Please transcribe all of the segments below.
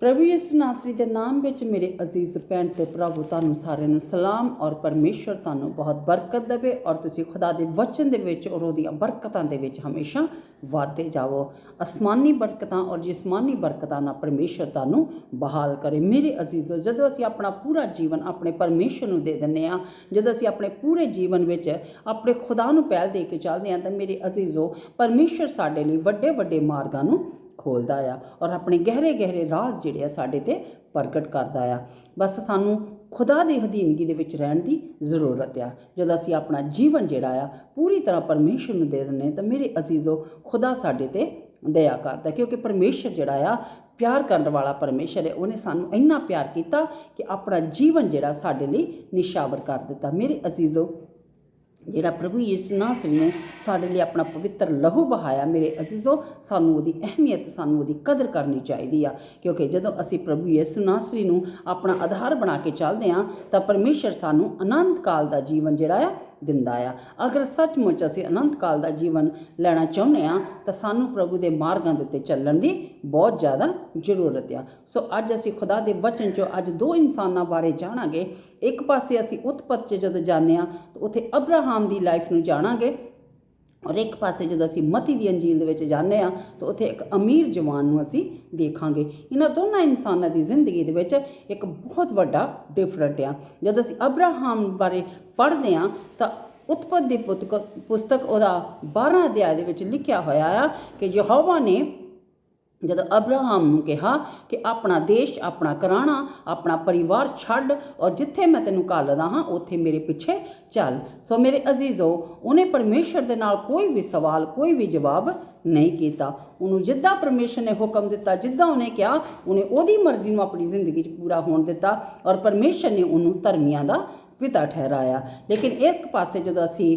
ਪ੍ਰਭੂ ਯਿਸੂ ਨਾਸਰੀ ਦੇ ਨਾਮ ਵਿੱਚ ਮੇਰੇ ਅਜ਼ੀਜ਼ ਭੈਣ ਤੇ ਭਰਾਵੋ, ਤੁਹਾਨੂੰ ਸਾਰਿਆਂ ਨੂੰ ਸਲਾਮ ਔਰ ਪਰਮੇਸ਼ਰ ਤੁਹਾਨੂੰ ਬਹੁਤ ਬਰਕਤ ਦੇਵੇ ਔਰ ਤੁਸੀਂ ਖੁਦਾ ਦੇ ਵਚਨ ਦੇ ਵਿੱਚ ਔਰ ਉਹਦੀਆਂ ਬਰਕਤਾਂ ਦੇ ਵਿੱਚ ਹਮੇਸ਼ਾ ਵਾਧੇ ਜਾਵੋ। ਅਸਮਾਨੀ ਬਰਕਤਾਂ ਔਰ ਜਿਸਮਾਨੀ ਬਰਕਤਾਂ ਨਾਲ ਪਰਮੇਸ਼ਰ ਤੁਹਾਨੂੰ ਬਹਾਲ ਕਰੇ। ਮੇਰੇ ਅਜ਼ੀਜ਼ੋ, ਜਦੋਂ ਅਸੀਂ ਆਪਣਾ ਪੂਰਾ ਜੀਵਨ ਆਪਣੇ ਪਰਮੇਸ਼ਰ ਨੂੰ ਦੇ ਦਿੰਦੇ ਆ ਜਦੋਂ ਅਸੀਂ ਆਪਣੇ ਪੂਰੇ ਜੀਵਨ ਵਿੱਚ ਆਪਣੇ ਖੁਦਾ ਨੂੰ ਪਹਿਲ ਦੇ ਕੇ ਚੱਲਦੇ ਆ ਤਾਂ ਮੇਰੇ ਅਜ਼ੀਜ਼ੋ ਪਰਮੇਸ਼ਰ ਸਾਡੇ ਲਈ ਵੱਡੇ ਵੱਡੇ ਮਾਰਗਾਂ ਨੂੰ ਖੋਲਦਾ ਆ ਔਰ ਆਪਣੇ ਗਹਿਰੇ ਗਹਿਰੇ ਰਾਜ਼ ਜਿਹੜੇ ਆ ਸਾਡੇ ਤੇ ਪ੍ਰਗਟ ਕਰਦਾ ਆ। ਬਸ ਸਾਨੂੰ ਖੁਦਾ ਦੀ ਅਧੀਨਗੀ ਦੇ ਵਿੱਚ ਰਹਿਣ ਦੀ ਜ਼ਰੂਰਤ ਆ। ਜਦੋਂ ਅਸੀਂ ਆਪਣਾ ਜੀਵਨ ਜਿਹੜਾ ਆ ਪੂਰੀ ਤਰ੍ਹਾਂ ਪਰਮੇਸ਼ਰ ਨੂੰ ਦੇ ਦਿੰਦੇ ਤਾਂ ਮੇਰੇ ਅਜ਼ੀਜ਼ੋ ਖੁਦਾ ਸਾਡੇ ਤੇ ਦਇਆ ਕਰਦਾ ਕਿਉਂਕਿ ਪਰਮੇਸ਼ਰ ਜਿਹੜਾ ਆ ਪਿਆਰ ਕਰਨ ਵਾਲਾ ਪਰਮੇਸ਼ਰ ਹੈ। ਉਹਨੇ ਸਾਨੂੰ ਇੰਨਾ ਪਿਆਰ ਕੀਤਾ ਕਿ ਆਪਣਾ ਜੀਵਨ ਜਿਹੜਾ ਸਾਡੇ ਲਈ ਨਿਸ਼ਾਵਰ ਕਰ ਦਿੱਤਾ। ਮੇਰੇ ਅਜ਼ੀਜ਼ੋ ਜਿਹੜਾ ਪ੍ਰਭੂ ਯਿਸੂ ਨਾਸਰੀ ਨੇ ਸਾਡੇ ਲਈ ਆਪਣਾ ਪਵਿੱਤਰ ਲਹੂ ਬਹਾਇਆ। ਮੇਰੇ ਅਜ਼ੀਜ਼ੋ, ਸਾਨੂੰ ਉਹਦੀ ਅਹਿਮੀਅਤ, ਸਾਨੂੰ ਉਹਦੀ ਕਦਰ ਕਰਨੀ ਚਾਹੀਦੀ ਆ। ਕਿਉਂਕਿ ਜਦੋਂ ਅਸੀਂ ਪ੍ਰਭੂ ਯਿਸੂ ਨਾਸਰੀ ਨੂੰ ਆਪਣਾ ਆਧਾਰ ਬਣਾ ਕੇ ਚੱਲਦੇ ਆ ਤਾਂ ਪਰਮੇਸ਼ਰ ਸਾਨੂੰ ਅਨੰਤ ਕਾਲ ਦਾ ਜੀਵਨ ਜਿਹੜਾ ਆ ਦਿੰਦਾ ਆ। ਅਗਰ ਸੱਚਮੁੱਚ ਅਸੀਂ ਅਨੰਤ ਕਾਲ ਦਾ ਜੀਵਨ ਲੈਣਾ ਚਾਹੁੰਦੇ ਆ ਤਾਂ ਸਾਨੂੰ ਪ੍ਰਭੂ ਦੇ ਮਾਰਗਾਂ ਦੇ ਉੱਤੇ ਚੱਲਣ ਦੀ ਬਹੁਤ ਜ਼ਿਆਦਾ ਜ਼ਰੂਰਤ ਆ। ਸੋ ਅੱਜ ਅਸੀਂ ਖੁਦਾ ਦੇ ਵਚਨ ਚੋਂ ਅੱਜ ਦੋ ਇਨਸਾਨਾਂ ਬਾਰੇ ਜਾਣਾਂਗੇ। ਇੱਕ ਪਾਸੇ ਅਸੀਂ ਉਤਪਤ 'ਚ ਜਦੋਂ ਜਾਂਦੇ ਆ ਤਾਂ ਉੱਥੇ ਅਬਰਾਹਾਮ ਦੀ ਲਾਈਫ ਨੂੰ ਜਾਣਾਂਗੇ। ਔਰ ਇੱਕ ਪਾਸੇ ਜਦੋਂ ਅਸੀਂ ਮਤੀ ਦੀ ਅੰਜੀਲ ਦੇ ਵਿੱਚ ਜਾਂਦੇ ਆ ਤਾਂ ਉੱਥੇ ਇੱਕ ਅਮੀਰ ਜਵਾਨ ਨੂੰ ਅਸੀਂ ਦੇਖਾਂਗੇ। ਇਹਨਾਂ ਦੋਨਾਂ ਇਨਸਾਨਾਂ ਦੀ ਜ਼ਿੰਦਗੀ ਦੇ ਵਿੱਚ ਇੱਕ ਬਹੁਤ ਵੱਡਾ ਡਿਫਰੈਂਟ ਆ। ਜਦੋਂ ਅਸੀਂ ਅਬਰਾਹਾਮ ਬਾਰੇ ਪੜ੍ਹਦੇ ਆ ਤਾਂ ਉਤਪਤ ਦੀ ਪੁਤਕ- ਪੁਸਤਕ ਉਹਦਾ 12 ਅਧਿਆਇ ਦੇ ਵਿੱਚ ਲਿਖਿਆ ਹੋਇਆ ਆ ਕਿ ਯਹੋਵਾ ਨੇ ਜਦੋਂ ਅਬਰਾਹਮ ਨੂੰ ਕਿਹਾ ਕਿ ਆਪਣਾ ਦੇਸ਼, ਆਪਣਾ ਘਰਾਣਾ, ਆਪਣਾ ਪਰਿਵਾਰ ਛੱਡ ਔਰ ਜਿੱਥੇ ਮੈਂ ਤੈਨੂੰ ਘੱਲਦਾ ਹਾਂ, ਉੱਥੇ ਮੇਰੇ ਪਿੱਛੇ ਚੱਲ। ਸੋ ਮੇਰੇ ਅਜ਼ੀਜ਼ੋ, ਉਹਨੇ ਪਰਮੇਸ਼ਰ ਦੇ ਨਾਲ ਕੋਈ ਵੀ ਸਵਾਲ, ਕੋਈ ਵੀ ਜਵਾਬ ਨਹੀਂ ਕੀਤਾ। ਉਹਨੂੰ ਜਿੱਦਾਂ ਪਰਮੇਸ਼ਰ ਨੇ ਹੁਕਮ ਦਿੱਤਾ, ਜਿੱਦਾਂ ਉਹਨੇ ਕਿਹਾ, ਉਹਨੇ ਉਹਦੀ ਮਰਜ਼ੀ ਨੂੰ ਆਪਣੀ ਜ਼ਿੰਦਗੀ 'ਚ ਪੂਰਾ ਹੋਣ ਦਿੱਤਾ ਔਰ ਪਰਮੇਸ਼ਰ ਨੇ ਉਹਨੂੰ ਧਰਮੀਆਂ ਦਾ ਪਿਤਾ ਠਹਿਰਾਇਆ। ਲੇਕਿਨ ਇੱਕ ਪਾਸੇ ਜਦੋਂ ਅਸੀਂ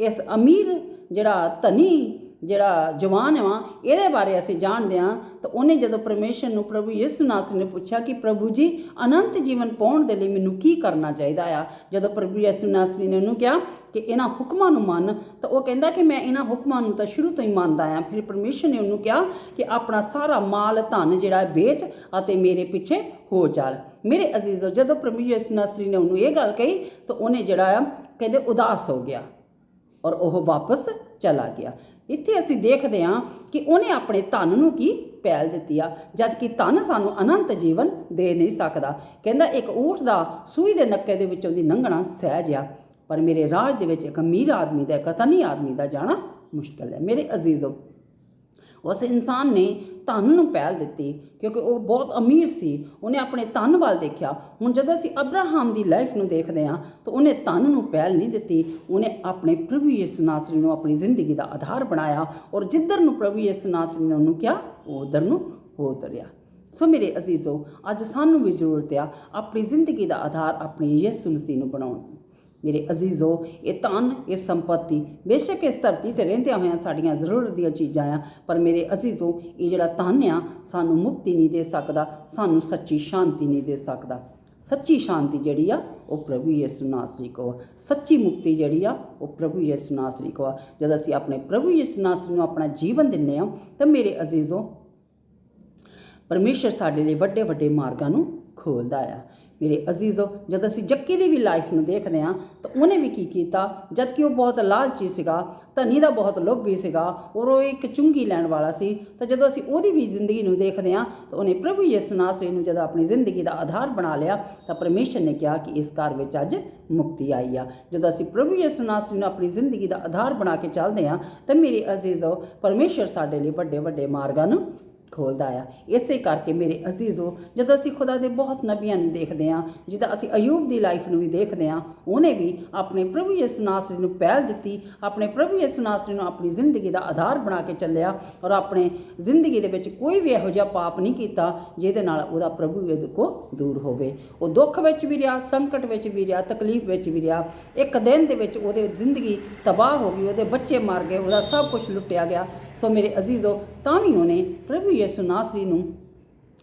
ਇਸ ਅਮੀਰ ਜਿਹੜਾ ਧਨੀ ਜਿਹੜਾ ਜਵਾਨ ਆ, ਇਹਦੇ ਬਾਰੇ ਅਸੀਂ ਜਾਣਦੇ ਹਾਂ। ਤਾਂ ਉਹਨੇ ਜਦੋਂ ਪਰਮੇਸ਼ਰ ਨੂੰ ਪ੍ਰਭੂ ਯਿਸੂ ਨਾਸਰ ਨੇ ਪੁੱਛਿਆ ਕਿ ਪ੍ਰਭੂ ਜੀ, ਅਨੰਤ ਜੀਵਨ ਪਾਉਣ ਦੇ ਲਈ ਮੈਨੂੰ ਕੀ ਕਰਨਾ ਚਾਹੀਦਾ ਆ? ਜਦੋਂ ਪ੍ਰਭੂ ਯਿਸੂ ਨਾਸਰੀ ਨੇ ਉਹਨੂੰ ਕਿਹਾ ਕਿ ਇਹਨਾਂ ਹੁਕਮਾਂ ਨੂੰ ਮੰਨ, ਤਾਂ ਉਹ ਕਹਿੰਦਾ ਕਿ ਮੈਂ ਇਹਨਾਂ ਹੁਕਮਾਂ ਨੂੰ ਤਾਂ ਸ਼ੁਰੂ ਤੋਂ ਹੀ ਮੰਨਦਾ ਆ। ਫਿਰ ਪਰਮੇਸ਼ਰ ਨੇ ਉਹਨੂੰ ਕਿਹਾ ਕਿ ਆਪਣਾ ਸਾਰਾ ਮਾਲ, ਧਨ ਜਿਹੜਾ ਵੇਚ ਅਤੇ ਮੇਰੇ ਪਿੱਛੇ ਹੋ ਚੱਲ। ਮੇਰੇ ਅਜ਼ੀਜ਼ੋ, ਜਦੋਂ ਪ੍ਰਭੂ ਯਿਸੂ ਨਾਸਰੀ ਨੇ ਉਹਨੂੰ ਇਹ ਗੱਲ ਕਹੀ, ਤਾਂ ਉਹਨੇ ਜਿਹੜਾ ਆ, ਕਹਿੰਦੇ ਉਦਾਸ ਹੋ ਗਿਆ। ਔਰ ਉਹ ਵਾਪਸ ਚਲਾ ਗਿਆ। ਇੱਥੇ ਅਸੀਂ ਦੇਖਦੇ ਹਾਂ ਕਿ ਉਹਨੇ ਆਪਣੇ ਧਨ ਨੂੰ ਕੀ ਪਹਿਲ ਦਿੱਤੀ ਆ ਜਦ ਕਿ ਧਨ ਸਾਨੂੰ ਅਨੰਤ ਜੀਵਨ ਦੇ ਨਹੀਂ ਸਕਦਾ। ਕਹਿੰਦਾ, ਇੱਕ ਊਠ ਦਾ ਸੂਈ ਦੇ ਨੱਕੇ ਦੇ ਵਿੱਚੋਂ ਦੀ ਲੰਘਣਾ ਸਹਿਜ ਆ, ਪਰ ਮੇਰੇ ਰਾਜ ਦੇ ਵਿੱਚ ਇੱਕ ਅਮੀਰ ਆਦਮੀ ਦਾ, ਇੱਕ ਧਨੀ ਆਦਮੀ ਦਾ ਜਾਣਾ ਮੁਸ਼ਕਲ ਹੈ। ਮੇਰੇ ਅਜ਼ੀਜ਼ੋ ਉਸ ਇਨਸਾਨ ਨੇ ਧਨ ਨੂੰ ਪਹਿਲ ਦਿੱਤੀ ਕਿਉਂਕਿ ਉਹ ਬਹੁਤ ਅਮੀਰ ਸੀ, ਉਹਨੇ ਆਪਣੇ ਧਨ ਵੱਲ ਦੇਖਿਆ। ਹੁਣ ਜਦੋਂ ਅਸੀਂ ਅਬਰਾਹਾਮ ਦੀ ਲਾਈਫ ਨੂੰ ਦੇਖਦੇ ਹਾਂ, ਤਾਂ ਉਹਨੇ ਧਨ ਨੂੰ ਪਹਿਲ ਨਹੀਂ ਦਿੱਤੀ, ਉਹਨੇ ਆਪਣੇ ਪ੍ਰਭੂ ਯਿਸੂ ਨਾਸਰੀ ਨੂੰ ਆਪਣੀ ਜ਼ਿੰਦਗੀ ਦਾ ਆਧਾਰ ਬਣਾਇਆ ਔਰ ਜਿੱਧਰ ਨੂੰ ਪ੍ਰਭੂ ਯਿਸੂ ਨਾਸਰੀ ਨੇ ਉਹਨੂੰ ਕਿਹਾ ਉਹ ਉਧਰ ਨੂੰ ਹੋ ਉਤਰਿਆ ਸੋ ਮੇਰੇ ਅਜ਼ੀਜ਼ੋ, ਅੱਜ ਸਾਨੂੰ ਵੀ ਜ਼ਰੂਰਤ ਆ ਆਪਣੀ ਜ਼ਿੰਦਗੀ ਦਾ ਆਧਾਰ ਆਪਣੇ ਯਿਸੂ ਮਸੀਹ ਨੂੰ ਬਣਾਉਣ ਦੀ। ਮੇਰੇ ਅਜ਼ੀਜ਼ੋ, ਇਹ ਧਨ, ਇਹ ਸੰਪਤੀ, ਬੇਸ਼ੱਕ ਇਸ ਧਰਤੀ ਤੇ ਰਹਿੰਦਿਆਂ ਹੋਇਆਂ ਸਾਡੀਆਂ ਜ਼ਰੂਰਤ ਦੀਆਂ ਚੀਜ਼ਾਂ ਆ, ਪਰ ਮੇਰੇ ਅਜ਼ੀਜ਼ੋ, ਇਹ ਜਿਹੜਾ ਧਨ ਆ, ਸਾਨੂੰ ਮੁਕਤੀ ਨਹੀਂ ਦੇ ਸਕਦਾ, ਸਾਨੂੰ ਸੱਚੀ ਸ਼ਾਂਤੀ ਨਹੀਂ ਦੇ ਸਕਦਾ। ਸੱਚੀ ਸ਼ਾਂਤੀ ਜਿਹੜੀ ਆ, ਉਹ ਪ੍ਰਭੂ ਯਿਸੂ ਨਾਸਰੀ ਕੋ ਸੱਚੀ ਮੁਕਤੀ ਜਿਹੜੀ ਆ, ਉਹ ਪ੍ਰਭੂ ਯਿਸੂ ਨਾਸਰੀ ਕੋ ਜਦ ਅਸੀਂ ਆਪਣੇ ਪ੍ਰਭੂ ਯਿਸੂ ਨਾਸਰੀ ਨੂੰ ਆਪਣਾ ਜੀਵਨ ਦਿੰਨੇ ਆ ਤਾਂ ਮੇਰੇ ਅਜ਼ੀਜ਼ੋ, ਪਰਮੇਸ਼ਰ ਸਾਡੇ ਲਈ ਵੱਡੇ ਵੱਡੇ ਮਾਰਗਾਂ ਨੂੰ ਖੋਲਦਾ ਆ। ਮੇਰੇ ਅਜ਼ੀਜ਼ੋ, ਜਦ ਅਸੀਂ ਜੱਕੀ ਦੀ ਵੀ ਲਾਈਫ ਨੂੰ ਦੇਖਦੇ ਹਾਂ, ਤਾਂ ਉਹਨੇ ਵੀ ਕੀ ਕੀਤਾ? ਜਦ ਕਿ ਉਹ ਬਹੁਤ ਲਾਲਚੀ ਸੀਗਾ, ਧਨੀ ਦਾ ਬਹੁਤ ਲੋਭੀ ਸੀਗਾ, ਔਰ ਉਹ ਇੱਕ ਚੁੰਗੀ ਲੈਣ ਵਾਲਾ ਸੀ। ਤਾਂ ਜਦੋਂ ਅਸੀਂ ਉਹਦੀ ਵੀ ਜ਼ਿੰਦਗੀ ਨੂੰ ਦੇਖਦੇ ਹਾਂ, ਤਾਂ ਉਹਨੇ ਪ੍ਰਭੂ ਯਿਸੂ ਨਾਸਰੀ ਨੂੰ ਜਦੋਂ ਆਪਣੀ ਜ਼ਿੰਦਗੀ ਦਾ ਆਧਾਰ ਬਣਾ ਲਿਆ, ਤਾਂ ਪਰਮੇਸ਼ਰ ਨੇ ਕਿਹਾ ਕਿ ਇਸ ਘਰ ਵਿੱਚ ਅੱਜ ਮੁਕਤੀ ਆਈ ਆ। ਜਦੋਂ ਅਸੀਂ ਪ੍ਰਭੂ ਯਿਸੂ ਨਾਸਰੀ ਨੂੰ ਆਪਣੀ ਜ਼ਿੰਦਗੀ ਦਾ ਆਧਾਰ ਬਣਾ ਕੇ ਚੱਲਦੇ ਹਾਂ, ਤਾਂ ਮੇਰੇ ਅਜ਼ੀਜ਼ੋ, ਪਰਮੇਸ਼ਰ ਸਾਡੇ ਲਈ ਵੱਡੇ ਵੱਡੇ ਮਾਰਗਾਂ ਨੂੰ ਖੋਲਦਾ ਆ। ਇਸੇ ਕਰਕੇ ਮੇਰੇ ਅਜ਼ੀਜ਼ੋ, ਜਦੋਂ ਅਸੀਂ ਖੁਦਾ ਦੇ ਬਹੁਤ ਨਬੀਆਂ ਨੂੰ ਦੇਖਦੇ ਹਾਂ, ਜਿੱਦਾਂ ਅਸੀਂ ਅਯੂਬ ਦੀ ਲਾਈਫ ਨੂੰ ਵੀ ਦੇਖਦੇ ਹਾਂ, ਉਹਨੇ ਵੀ ਆਪਣੇ ਪ੍ਰਭੂ ਯਿਸੂ ਨਾਸਰੀ ਨੂੰ ਪਹਿਲ ਦਿੱਤੀ, ਆਪਣੇ ਪ੍ਰਭੂ ਯਿਸੂ ਨਾਸਰੀ ਨੂੰ ਆਪਣੀ ਜ਼ਿੰਦਗੀ ਦਾ ਆਧਾਰ ਬਣਾ ਕੇ ਚੱਲਿਆ ਔਰ ਆਪਣੇ ਜ਼ਿੰਦਗੀ ਦੇ ਵਿੱਚ ਕੋਈ ਵੀ ਇਹੋ ਜਿਹਾ ਪਾਪ ਨਹੀਂ ਕੀਤਾ, ਜਿਹਦੇ ਨਾਲ ਉਹਦਾ ਪ੍ਰਭੂ ਇਹਦੇ ਕੋ ਦੂਰ ਹੋਵੇ। ਉਹ ਦੁੱਖ ਵਿੱਚ ਵੀ ਰਿਹਾ, ਸੰਕਟ ਵਿੱਚ ਵੀ ਰਿਹਾ, ਤਕਲੀਫ ਵਿੱਚ ਵੀ ਰਿਹਾ, ਇੱਕ ਦਿਨ ਦੇ ਵਿੱਚ ਉਹਦੇ ਜ਼ਿੰਦਗੀ ਤਬਾਹ ਹੋ ਗਈ, ਉਹਦੇ ਬੱਚੇ ਮਰ ਗਏ, ਉਹਦਾ ਸਭ ਕੁਝ ਲੁੱਟਿਆ ਗਿਆ। ਸੋ ਮੇਰੇ ਅਜ਼ੀਜ਼ੋ, ਤਾਂ ਵੀ ਉਹਨੇ ਪ੍ਰਭੂ ਯਿਸੂ ਨਾਸਰੀ ਨੂੰ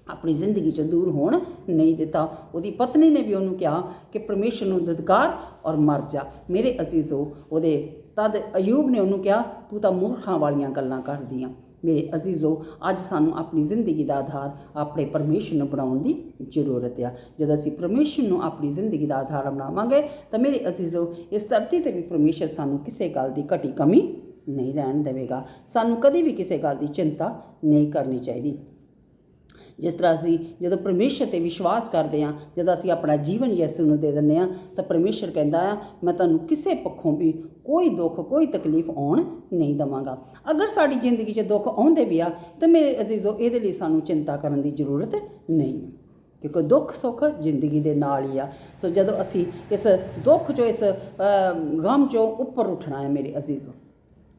ਆਪਣੀ ਜ਼ਿੰਦਗੀ ਚੋਂ ਦੂਰ ਹੋਣ ਨਹੀਂ ਦਿੱਤਾ। ਉਹਦੀ ਪਤਨੀ ਨੇ ਵੀ ਉਹਨੂੰ ਕਿਹਾ ਕਿ ਪਰਮੇਸ਼ਰ ਨੂੰ ਦਦਕਾਰ ਔਰ ਮਰ ਜਾ। ਮੇਰੇ ਅਜ਼ੀਜ਼ੋ, ਉਹਦੇ ਤਦ ਅਯੂਬ ਨੇ ਉਹਨੂੰ ਕਿਹਾ, ਤੂੰ ਤਾਂ ਮੂਰਖਾਂ ਵਾਲੀਆਂ ਗੱਲਾਂ ਕਰਦੀ ਆ ਮੇਰੇ ਅਜ਼ੀਜ਼ੋ, ਅੱਜ ਸਾਨੂੰ ਆਪਣੀ ਜ਼ਿੰਦਗੀ ਦਾ ਆਧਾਰ ਆਪਣੇ ਪਰਮੇਸ਼ਰ ਨੂੰ ਬਣਾਉਣ ਦੀ ਜ਼ਰੂਰਤ ਆ। ਜਦੋਂ ਅਸੀਂ ਪਰਮੇਸ਼ਰ ਨੂੰ ਆਪਣੀ ਜ਼ਿੰਦਗੀ ਦਾ ਆਧਾਰ ਬਣਾਵਾਂਗੇ, ਤਾਂ ਮੇਰੇ ਅਜ਼ੀਜ਼ੋ, ਇਸ ਧਰਤੀ ਤੇ ਵੀ ਪਰਮੇਸ਼ਰ ਸਾਨੂੰ ਕਿਸੇ ਗੱਲ ਦੀ ਘਟੀ ਕਮੀ ਨਹੀਂ ਰਹਿਣ ਦੇਵੇਗਾ। ਸਾਨੂੰ ਕਦੇ ਵੀ ਕਿਸੇ ਗੱਲ ਦੀ ਚਿੰਤਾ ਨਹੀਂ ਕਰਨੀ ਚਾਹੀਦੀ। ਜਿਸ ਤਰ੍ਹਾਂ ਅਸੀਂ ਜਦੋਂ ਪਰਮੇਸ਼ਰ ਤੇ ਵਿਸ਼ਵਾਸ ਕਰਦੇ ਹਾਂ, ਜਦੋਂ ਅਸੀਂ ਆਪਣਾ ਜੀਵਨ ਯਿਸੂ ਨੂੰ ਦੇ ਦਿੰਦੇ ਹਾਂ, ਤਾਂ ਪਰਮੇਸ਼ਰ ਕਹਿੰਦਾ ਆ, ਮੈਂ ਤੁਹਾਨੂੰ ਕਿਸੇ ਪੱਖੋਂ ਵੀ ਕੋਈ ਦੁੱਖ, ਕੋਈ ਤਕਲੀਫ ਆਉਣ ਨਹੀਂ ਦਵਾਂਗਾ। ਅਗਰ ਸਾਡੀ ਜ਼ਿੰਦਗੀ 'ਚ ਦੁੱਖ ਆਉਂਦੇ ਵੀ ਆ, ਤਾਂ ਮੇਰੇ ਅਜ਼ੀਜ਼ੋ, ਇਹਦੇ ਲਈ ਸਾਨੂੰ ਚਿੰਤਾ ਕਰਨ ਦੀ ਜ਼ਰੂਰਤ ਨਹੀਂ। ਕਿਉਂਕਿ ਦੁੱਖ, ਸੁੱਖ ਜ਼ਿੰਦਗੀ ਦੇ ਨਾਲ ਹੀ ਆ। ਸੋ ਜਦੋਂ ਅਸੀਂ ਇਸ ਦੁੱਖ ਚੋਂ, ਇਸ ਗਮ ਚੋਂ ਉੱਪਰ ਉੱਠਣਾ ਹੈ ਮੇਰੇ ਅਜ਼ੀਜ਼ੋ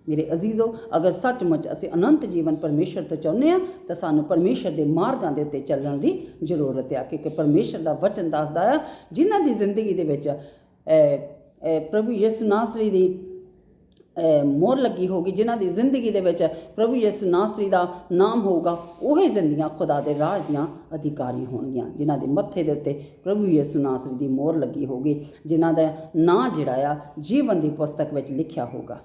ਮੇਰੇ ਅਜ਼ੀਜ਼ੋ, ਅਗਰ ਸੱਚਮੁੱਚ ਅਸੀਂ ਅਨੰਤ ਜੀਵਨ ਪਰਮੇਸ਼ਰ ਤੋਂ ਚਾਹੁੰਦੇ ਆ ਤਾਂ ਸਾਨੂੰ ਪਰਮੇਸ਼ਰ ਦੇ ਮਾਰਗਾਂ ਦੇ ਉੱਤੇ ਚੱਲਣ ਦੀ ਜ਼ਰੂਰਤ ਆ, ਕਿਉਂਕਿ ਪਰਮੇਸ਼ਰ ਦਾ ਵਚਨ ਦੱਸਦਾ ਆ, ਜਿਨ੍ਹਾਂ ਦੀ ਜ਼ਿੰਦਗੀ ਦੇ ਵਿੱਚ ਪ੍ਰਭੂ ਯਿਸੂ ਨਾਸਰੀ ਦੀ ਮੋਰ ਮੋਹਰ ਲੱਗੀ ਹੋਗੀ ਜਿਨ੍ਹਾਂ ਦੀ ਜ਼ਿੰਦਗੀ ਦੇ ਵਿੱਚ ਪ੍ਰਭੂ ਯਿਸੂ ਨਾਸਰੀ ਦਾ ਨਾਮ ਹੋਊਗਾ, ਉਹੀ ਜ਼ਿੰਦਗੀਆਂ ਖੁਦਾ ਦੇ ਰਾਜ ਦੀਆਂ ਅਧਿਕਾਰੀ ਹੋਣਗੀਆਂ, ਜਿਨ੍ਹਾਂ ਦੇ ਮੱਥੇ ਦੇ ਉੱਤੇ ਪ੍ਰਭੂ ਯਿਸੂ ਨਾਸਰੀ ਦੀ ਮੋਰ ਲੱਗੀ ਹੋਗੀ ਜਿਨ੍ਹਾਂ ਦਾ ਨਾਂ ਜਿਹੜਾ ਆ ਜੀਵਨ ਦੀ ਪੁਸਤਕ ਵਿੱਚ ਲਿਖਿਆ ਹੋਗਾ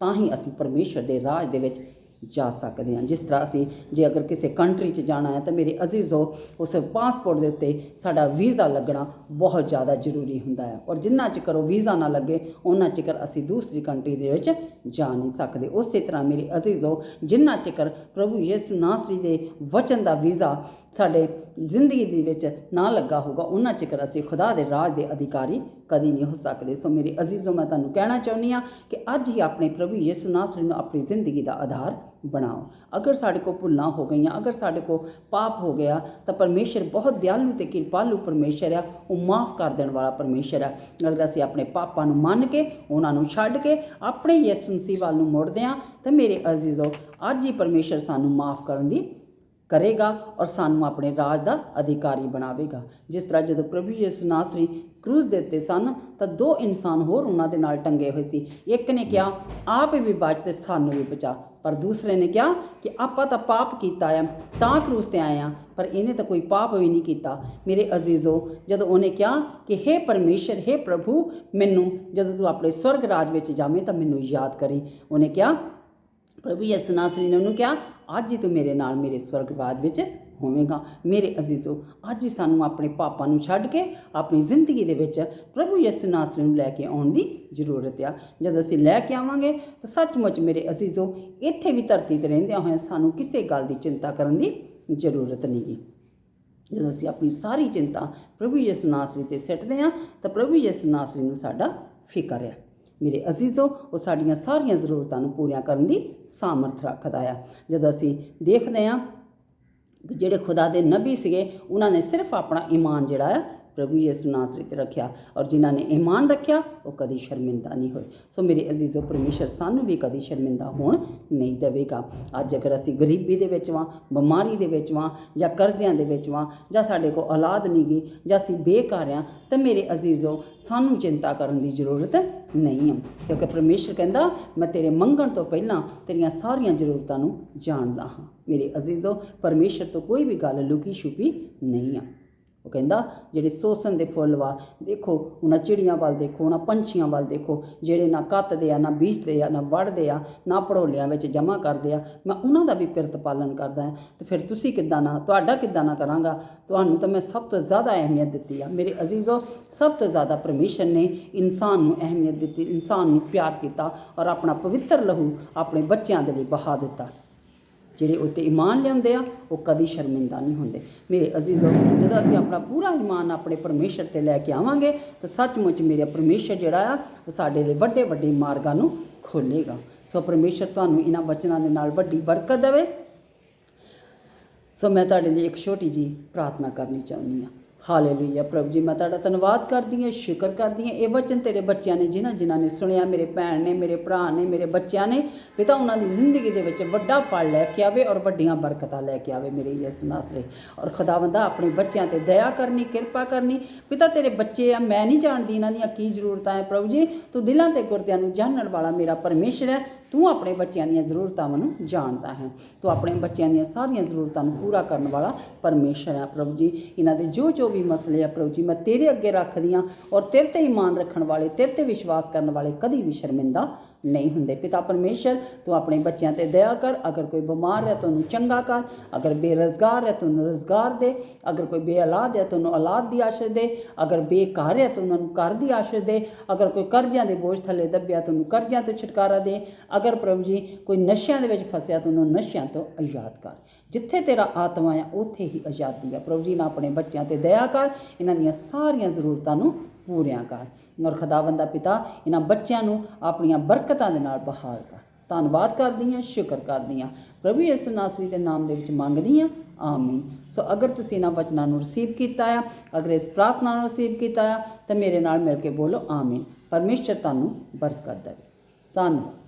ਤਾਂ ਹੀ ਅਸੀਂ ਪਰਮੇਸ਼ਰ ਦੇ ਰਾਜ ਦੇ ਵਿੱਚ ਜਾ ਸਕਦੇ ਹਾਂ। ਜਿਸ ਤਰ੍ਹਾਂ ਅਸੀਂ ਜੇ ਅਗਰ ਕਿਸੇ ਕੰਟਰੀ 'ਚ ਜਾਣਾ ਹੈ ਤਾਂ ਮੇਰੇ ਅਜ਼ੀਜ਼ੋ ਉਸ ਪਾਸਪੋਰਟ ਦੇ ਉੱਤੇ ਸਾਡਾ ਵੀਜ਼ਾ ਲੱਗਣਾ ਬਹੁਤ ਜ਼ਿਆਦਾ ਜ਼ਰੂਰੀ ਹੁੰਦਾ ਹੈ। ਔਰ ਜਿੰਨਾ ਚਿਰ ਉਹ ਵੀਜ਼ਾ ਨਾ ਲੱਗੇ ਉਹਨਾਂ ਚਿਰ ਅਸੀਂ ਦੂਸਰੀ ਕੰਟਰੀ ਦੇ ਵਿੱਚ ਜਾ ਨਹੀਂ ਸਕਦੇ। ਉਸੇ ਤਰ੍ਹਾਂ ਮੇਰੇ ਅਜ਼ੀਜ਼ੋ ਜਿੰਨਾ ਚਿਰ ਪ੍ਰਭੂ ਯਿਸੂ ਨਾਸਰੀ ਦੇ ਵਚਨ ਦਾ ਵੀਜ਼ਾ ਸਾਡੇ ਜ਼ਿੰਦਗੀ ਦੇ ਵਿੱਚ ਨਾ ਲੱਗਾ ਹੋਊਗਾ, ਉਹਨਾਂ ਚਿਕਰ ਅਸੀਂ ਖੁਦਾ ਦੇ ਰਾਜ ਦੇ ਅਧਿਕਾਰੀ ਕਦੀ ਨਹੀਂ ਹੋ ਸਕਦੇ। ਸੋ ਮੇਰੇ ਅਜ਼ੀਜ਼ੋ, ਮੈਂ ਤੁਹਾਨੂੰ ਕਹਿਣਾ ਚਾਹੁੰਦੀ ਆ ਕਿ ਅੱਜ ਹੀ ਆਪਣੇ ਪ੍ਰਭੂ ਯਿਸੂ ਨਾਸਰੀ ਨੂੰ ਆਪਣੀ ਜ਼ਿੰਦਗੀ ਦਾ ਆਧਾਰ ਬਣਾਓ। ਅਗਰ ਸਾਡੇ ਕੋ ਭੁੱਲਾਂ ਹੋ ਗਈਆਂ, ਅਗਰ ਸਾਡੇ ਕੋ ਪਾਪ ਹੋ ਗਿਆ, ਤਾਂ ਪਰਮੇਸ਼ਰ ਬਹੁਤ ਦਿਆਲੂ ਤੇ ਕਿਰਪਾਲੂ ਪਰਮੇਸ਼ਰ ਆ। ਉਹ ਮਾਫ ਕਰ ਦੇਣ ਵਾਲਾ ਪਰਮੇਸ਼ਰ ਆ। ਅਗਰ ਅਸੀਂ ਆਪਣੇ ਪਾਪਾਂ ਨੂੰ ਮੰਨ ਕੇ, ਉਹਨਾਂ ਨੂੰ ਛੱਡ ਕੇ ਆਪਣੇ ਯਿਸੂ ਮਸੀਹ ਵੱਲ ਨੂੰ ਮੁੜਦੇ ਆ ਤਾਂ ਮੇਰੇ ਅਜ਼ੀਜ਼ੋ, ਅੱਜ ਹੀ ਪਰਮੇਸ਼ਰ ਸਾਨੂੰ ਮਾਫ ਕਰਨ ਦੀ ਕਰੇਗਾ ਔਰ ਸਾਨੂੰ ਆਪਣੇ ਰਾਜ ਦਾ ਅਧਿਕਾਰੀ ਬਣਾਵੇਗਾ। ਜਿਸ ਤਰ੍ਹਾਂ ਜਦੋਂ ਪ੍ਰਭੂ ਯਿਸੂ ਨਾਸਰੀ ਕਰੂਜ਼ ਦੇ ਉੱਤੇ ਸਨ, ਤਾਂ ਦੋ ਇਨਸਾਨ ਹੋਰ ਉਹਨਾਂ ਦੇ ਨਾਲ ਟੰਗੇ ਹੋਏ ਸੀ। ਇੱਕ ਨੇ ਕਿਹਾ, ਆਪ ਵੀ ਬਚ ਤੇ ਸਾਨੂੰ ਵੀ ਬਚਾ। ਪਰ ਦੂਸਰੇ ਨੇ ਕਿਹਾ ਕਿ, ਆਪਾਂ ਤਾਂ ਪਾਪ ਕੀਤਾ ਆ, ਤਾਂ ਕਰੂਜ਼ ਤੇ ਆਏ ਆ, ਪਰ ਇਹਨੇ ਤਾਂ ਕੋਈ ਪਾਪ ਵੀ ਨਹੀਂ ਕੀਤਾ। ਮੇਰੇ ਅਜ਼ੀਜ਼ੋ, ਜਦੋਂ ਉਹਨੇ ਕਿਹਾ ਕਿ हे ਪਰਮੇਸ਼ਰ हे ਪ੍ਰਭੂ, ਮੈਨੂੰ ਜਦੋਂ ਤੂੰ ਆਪਣੇ ਸਵਰਗ ਰਾਜ ਵਿੱਚ ਜਾਵੇਂ ਤਾਂ ਮੈਨੂੰ ਯਾਦ ਕਰੀ। ਉਹਨੇ ਕਿਹਾ, ਪ੍ਰਭੂ ਯਿਸੂ ਨਾਸਰੀ ਨੇ ਉਹਨੂੰ ਕਿਹਾ ਅੱਜ ਹੀ ਤੂੰ ਮੇਰੇ ਨਾਲ ਮੇਰੇ ਸਵਰਗਵਾਦ ਵਿੱਚ ਹੋਵੇਗਾ। ਮੇਰੇ ਅਜ਼ੀਜ਼ੋ, ਅੱਜ ਹੀ ਸਾਨੂੰ ਆਪਣੇ ਪਾਪਾਂ ਨੂੰ ਛੱਡ ਕੇ ਆਪਣੀ ਜ਼ਿੰਦਗੀ ਦੇ ਵਿੱਚ ਪ੍ਰਭੂ ਯਿਸੂ ਨਾਸਰੀ ਨੂੰ ਲੈ ਕੇ ਆਉਣ ਦੀ ਜ਼ਰੂਰਤ ਆ। ਜਦੋਂ ਅਸੀਂ ਲੈ ਕੇ ਆਵਾਂਗੇ, ਤਾਂ ਸੱਚਮੁੱਚ ਮੇਰੇ ਅਜ਼ੀਜ਼ੋ, ਇੱਥੇ ਵੀ ਧਰਤੀ ਤੇ ਰਹਿੰਦਿਆਂ ਹੋਇਆਂ ਸਾਨੂੰ ਕਿਸੇ ਗੱਲ ਦੀ ਚਿੰਤਾ ਕਰਨ ਦੀ ਜ਼ਰੂਰਤ ਨਹੀਂ ਗੀ। ਜਦੋਂ ਅਸੀਂ ਆਪਣੀ ਸਾਰੀ ਚਿੰਤਾ ਪ੍ਰਭੂ ਯਿਸੂ ਨਾਸਰੀ ਤੇ ਸਿੱਟਦੇ ਹਾਂ, ਤਾਂ ਪ੍ਰਭੂ ਯਿਸੂ ਨਾਸਰੀ ਨੂੰ ਸਾਡਾ ਫਿਕਰ ਹੈ ਮੇਰੇ ਅਜ਼ੀਜ਼ੋ, ਉਹ ਸਾਡੀਆਂ ਸਾਰੀਆਂ ਜ਼ਰੂਰਤਾਂ ਨੂੰ ਪੂਰੀਆਂ ਕਰਨ ਦੀ ਸਾਮਰਥ ਰੱਖਦਾ ਆ। ਜਦੋਂ ਅਸੀਂ ਦੇਖਦੇ ਹਾਂ ਕਿ ਜਿਹੜੇ ਖੁਦਾ ਦੇ ਨਬੀ ਸੀਗੇ, ਉਹਨਾਂ ਨੇ ਸਿਰਫ ਆਪਣਾ ਈਮਾਨ ਜਿਹੜਾ ਆ ਪ੍ਰਭੂ ਯਿਸੂ ਨਾਸਰੀ ਤੇ ਰੱਖਿਆ ਔਰ ਜਿਨ੍ਹਾਂ ਨੇ ਈਮਾਨ ਰੱਖਿਆ, ਉਹ ਕਦੀ ਸ਼ਰਮਿੰਦਾ ਨਹੀਂ ਹੋਏ। ਸੋ ਮੇਰੇ ਅਜ਼ੀਜ਼ੋ ਪਰਮੇਸ਼ਰ ਸਾਨੂੰ ਵੀ ਕਦੀ ਸ਼ਰਮਿੰਦਾ ਹੋਣ ਨਹੀਂ ਦੇਵੇਗਾ। ਅੱਜ ਅਗਰ ਅਸੀਂ ਗਰੀਬੀ ਦੇ ਵਿੱਚ ਵਾਂ, ਬਿਮਾਰੀ ਦੇ ਵਿੱਚ ਵਾਂ, ਜਾਂ ਕਰਜ਼ਿਆਂ ਦੇ ਵਿੱਚ ਵਾਂ, ਜਾਂ ਸਾਡੇ ਕੋਲ ਔਲਾਦ ਨਹੀਂ ਗਈ, ਜਾਂ ਅਸੀਂ ਬੇਕਾਰ ਆ, ਤਾਂ ਮੇਰੇ ਅਜ਼ੀਜ਼ੋ ਸਾਨੂੰ ਚਿੰਤਾ ਕਰਨ ਦੀ ਜ਼ਰੂਰਤ ਨਹੀਂ ਹੈ। ਕਿਉਂਕਿ ਪਰਮੇਸ਼ਰ ਕਹਿੰਦਾ, ਮੈਂ ਤੇਰੇ ਮੰਗਣ ਤੋਂ ਪਹਿਲਾਂ ਤੇਰੀਆਂ ਸਾਰੀਆਂ ਜ਼ਰੂਰਤਾਂ ਨੂੰ ਜਾਣਦਾ ਹਾਂ। ਮੇਰੇ ਅਜ਼ੀਜ਼ੋ, ਪਰਮੇਸ਼ਰ ਤੋਂ ਕੋਈ ਵੀ ਗੱਲ ਲੁਕੀ ਛੁਪੀ ਨਹੀਂ ਆ ਉਹ ਕਹਿੰਦਾ, ਜਿਹੜੇ ਸੋਸਨ ਦੇ ਫੁੱਲ ਵਾ, ਦੇਖੋ ਉਹਨਾਂ ਚਿੜੀਆਂ ਵੱਲ ਦੇਖੋ ਉਹਨਾਂ ਪੰਛੀਆਂ ਵੱਲ ਦੇਖੋ, ਜਿਹੜੇ ਨਾ ਕੱਤਦੇ ਆ, ਨਾ ਬੀਜਦੇ ਆ, ਨਾ ਵੜਦੇ ਆ, ਨਾ ਪੜੋਲਿਆਂ ਵਿੱਚ ਜਮ੍ਹਾਂ ਕਰਦੇ ਆ, ਮੈਂ ਉਹਨਾਂ ਦਾ ਵੀ ਪਿਰਤ ਪਾਲਨ ਕਰਦਾ ਹਾਂ। ਤੇ ਫਿਰ ਤੁਸੀਂ ਕਿੱਦਾਂ ਨਾ, ਤੁਹਾਡਾ ਕਿੱਦਾਂ ਨਾ ਕਰਾਂਗਾ? ਤੁਹਾਨੂੰ ਤਾਂ ਮੈਂ ਸਭ ਤੋਂ ਜ਼ਿਆਦਾ ਅਹਿਮੀਅਤ ਦਿੱਤੀ ਆ। ਮੇਰੇ ਅਜ਼ੀਜ਼ੋ, ਸਭ ਤੋਂ ਜ਼ਿਆਦਾ ਪਰਮੇਸ਼ਰ ਨੇ ਇਨਸਾਨ ਨੂੰ ਅਹਿਮੀਅਤ ਦਿੱਤੀ, ਇਨਸਾਨ ਨੂੰ ਪਿਆਰ ਕੀਤਾ ਔਰ ਆਪਣਾ ਪਵਿੱਤਰ ਲਹੂ ਆਪਣੇ ਬੱਚਿਆਂ ਦੇ ਲਈ ਬਹਾ ਦਿੱਤਾ। ਜਿਹੜੇ ਉਹ 'ਤੇ ਈਮਾਨ ਲਿਆਉਂਦੇ ਆ, ਉਹ ਕਦੀ ਸ਼ਰਮਿੰਦਾ ਨਹੀਂ ਹੁੰਦੇ। ਮੇਰੇ ਅਜ਼ੀਜ਼ੋ ਜਦੋਂ ਅਸੀਂ ਆਪਣਾ ਪੂਰਾ ਈਮਾਨ ਆਪਣੇ ਪਰਮੇਸ਼ਰ ਤੇ ਲੈ ਕੇ ਆਵਾਂਗੇ, ਤਾਂ ਸੱਚਮੁੱਚ ਮੇਰੇ ਪਰਮੇਸ਼ਰ ਜਿਹੜਾ ਆ, ਉਹ ਸਾਡੇ ਲਈ ਵੱਡੇ ਵੱਡੇ ਮਾਰਗਾਂ ਨੂੰ ਖੋਲੇਗਾ ਸੋ ਪਰਮੇਸ਼ਰ ਤੁਹਾਨੂੰ ਇਹਨਾਂ ਵਚਨਾਂ ਦੇ ਨਾਲ ਵੱਡੀ ਬਰਕਤ ਦੇਵੇ। ਸੋ ਮੈਂ ਤੁਹਾਡੇ ਲਈ ਇੱਕ ਛੋਟੀ ਜੀ ਪ੍ਰਾਰਥਨਾ ਕਰਨੀ ਚਾਹੁੰਦੀ ਹਾਂ। ਹਾਲੇਲੂਇਆ। ਪ੍ਰਭੂ ਜੀ, ਮੈਂ ਤੁਹਾਡਾ ਧੰਨਵਾਦ ਕਰਦੀ ਹਾਂ, ਸ਼ੁਕਰ ਕਰਦੀ ਹਾਂ। ਇਹ ਵਚਨ ਤੇਰੇ ਬੱਚਿਆਂ ਨੇ, ਜਿਨ੍ਹਾਂ ਜਿਨ੍ਹਾਂ ਨੇ ਸੁਣਿਆ, ਮੇਰੇ ਭੈਣ ਨੇ, ਮੇਰੇ ਭਰਾ ਨੇ, ਮੇਰੇ ਬੱਚਿਆਂ ਨੇ ਪਿਤਾ ਉਹਨਾਂ ਦੀ ਜ਼ਿੰਦਗੀ ਦੇ ਵਿੱਚ ਵੱਡਾ ਫਲ ਲੈ ਕੇ ਆਵੇ ਔਰ ਵੱਡੀਆਂ ਬਰਕਤਾਂ ਲੈ ਕੇ ਆਵੇ ਮੇਰੇ ਯਿਸੂ ਨਾਸਰੇ। ਔਰ ਖੁਦਾਵੰਦਾ ਆਪਣੇ ਬੱਚਿਆਂ ਤੇ ਦਇਆ ਕਰਨੀ, ਕਿਰਪਾ ਕਰਨੀ ਪਿਤਾ ਤੇਰੇ ਬੱਚੇ ਆ, ਮੈਂ ਨਹੀਂ ਜਾਣਦੀ ਇਹਨਾਂ ਦੀਆਂ ਕੀ ਜ਼ਰੂਰਤਾਂ ਹੈ। ਪ੍ਰਭੂ ਜੀ, ਤੂੰ ਦਿਲਾਂ ਤੇ ਗੁਰਦਿਆਂ ਨੂੰ ਜਾਣਨ ਵਾਲਾ ਮੇਰਾ ਪਰਮੇਸ਼ਰ ਹੈ। ਤੂੰ ਆਪਣੇ ਬੱਚਿਆਂ ਦੀਆਂ ਜ਼ਰੂਰਤਾਂ ਨੂੰ ਜਾਣਦਾ ਹੈ। ਤੂੰ ਆਪਣੇ ਬੱਚਿਆਂ ਦੀਆਂ ਸਾਰੀਆਂ ਜ਼ਰੂਰਤਾਂ ਨੂੰ ਪੂਰਾ ਕਰਨ ਵਾਲਾ ਪਰਮੇਸ਼ਰ ਹੈ ਪ੍ਰਭੂ ਜੀ। ਇਹਨਾਂ ਦੇ ਜੋ ਜੋ ਵੀ ਮਸਲੇ ਆ ਪ੍ਰਭੂ ਜੀ, ਮੈਂ ਤੇਰੇ ਅੱਗੇ ਰੱਖਦੀ ਹਾਂ ਔਰ ਤੇਰੇ ਤੇ ਈਮਾਨ ਰੱਖਣ ਵਾਲੇ, ਤੇਰੇ ਤੇ ਵਿਸ਼ਵਾਸ ਕਰਨ ਵਾਲੇ ਕਦੀ ਵੀ ਸ਼ਰਮਿੰਦਾ ਨਹੀਂ ਹੁੰਦੇ। ਪਿਤਾ ਪਰਮੇਸ਼ਰ, ਤੂੰ ਆਪਣੇ ਬੱਚਿਆਂ ਤੇ ਦਇਆ ਕਰ। ਅਗਰ ਕੋਈ ਬਿਮਾਰ ਹੈ, ਤਾਂ ਉਹਨੂੰ ਚੰਗਾ ਕਰ। ਅਗਰ ਬੇਰੁਜ਼ਗਾਰ ਹੈ, ਤਾਂ ਉਹਨੂੰ ਰੁਜ਼ਗਾਰ ਦੇ। ਅਗਰ ਕੋਈ ਬੇਔਲਾਦ ਹੈ, ਤਾਂ ਉਹਨੂੰ ਔਲਾਦ ਦੀ ਆਸ਼ੀਸ਼ ਦੇ। ਅਗਰ ਬੇਘਰ ਹੈ, ਤਾਂ ਉਹਨਾਂ ਨੂੰ ਘਰ ਦੀ ਆਸ਼ੀਸ਼ ਦੇ। ਅਗਰ ਕੋਈ ਕਰਜ਼ਿਆਂ ਦੇ ਬੋਝ ਥੱਲੇ ਦੱਬਿਆ, ਤਾਂ ਉਹਨੂੰ ਕਰਜ਼ਿਆਂ ਤੋਂ ਛੁਟਕਾਰਾ ਦੇ। ਅਗਰ ਪ੍ਰਭੂ ਜੀ, ਕੋਈ ਨਸ਼ਿਆਂ ਦੇ ਵਿੱਚ ਫਸਿਆ, ਤਾਂ ਉਹਨੂੰ ਨਸ਼ਿਆਂ ਤੋਂ ਆਜ਼ਾਦ ਕਰ। ਜਿੱਥੇ ਤੇਰਾ ਆਤਮਾ ਆ, ਉੱਥੇ ਹੀ ਆਜ਼ਾਦੀ ਆ। ਪ੍ਰਭੂ ਜੀ, ਨਾ ਆਪਣੇ ਬੱਚਿਆਂ ਤੇ ਦਇਆ ਕਰ। ਇਹਨਾਂ ਦੀਆਂ ਸਾਰੀਆਂ ਜ਼ਰੂਰਤਾਂ ਨੂੰ ਪੂਰੀਆਂ ਕਰ। ਔਰ ਖੁਦਾਵੰਦਾ ਪਿਤਾ ਇਹਨਾਂ ਬੱਚਿਆਂ ਨੂੰ ਆਪਣੀਆਂ ਬਰਕਤਾਂ ਦੇ ਨਾਲ ਬਹਾਲ ਕਰ। ਧੰਨਵਾਦ ਕਰਦੀ ਹਾਂ ਸ਼ੁਕਰ ਕਰਦੀ ਹਾਂ ਪ੍ਰਭੂ ਯਿਸੂ ਨਾਸਰੀ ਦੇ ਨਾਮ ਦੇ ਵਿੱਚ ਮੰਗਦੀ ਹਾਂ ਆਮੀਨ। ਸੋ ਅਗਰ ਤੁਸੀਂ ਇਹਨਾਂ ਵਚਨਾਂ ਨੂੰ ਰਿਸੀਵ ਕੀਤਾ ਆ, ਅਗਰ ਇਸ ਪ੍ਰਾਰਥਨਾ ਨੂੰ ਰਿਸੀਵ ਕੀਤਾ ਆ, ਤਾਂ ਮੇਰੇ ਨਾਲ ਮਿਲ ਕੇ ਬੋਲੋ, ਆਮੀਨ। ਪਰਮੇਸ਼ਰ ਤੁਹਾਨੂੰ ਬਰਕਤ ਦੇਵੇ। ਧੰਨਵਾਦ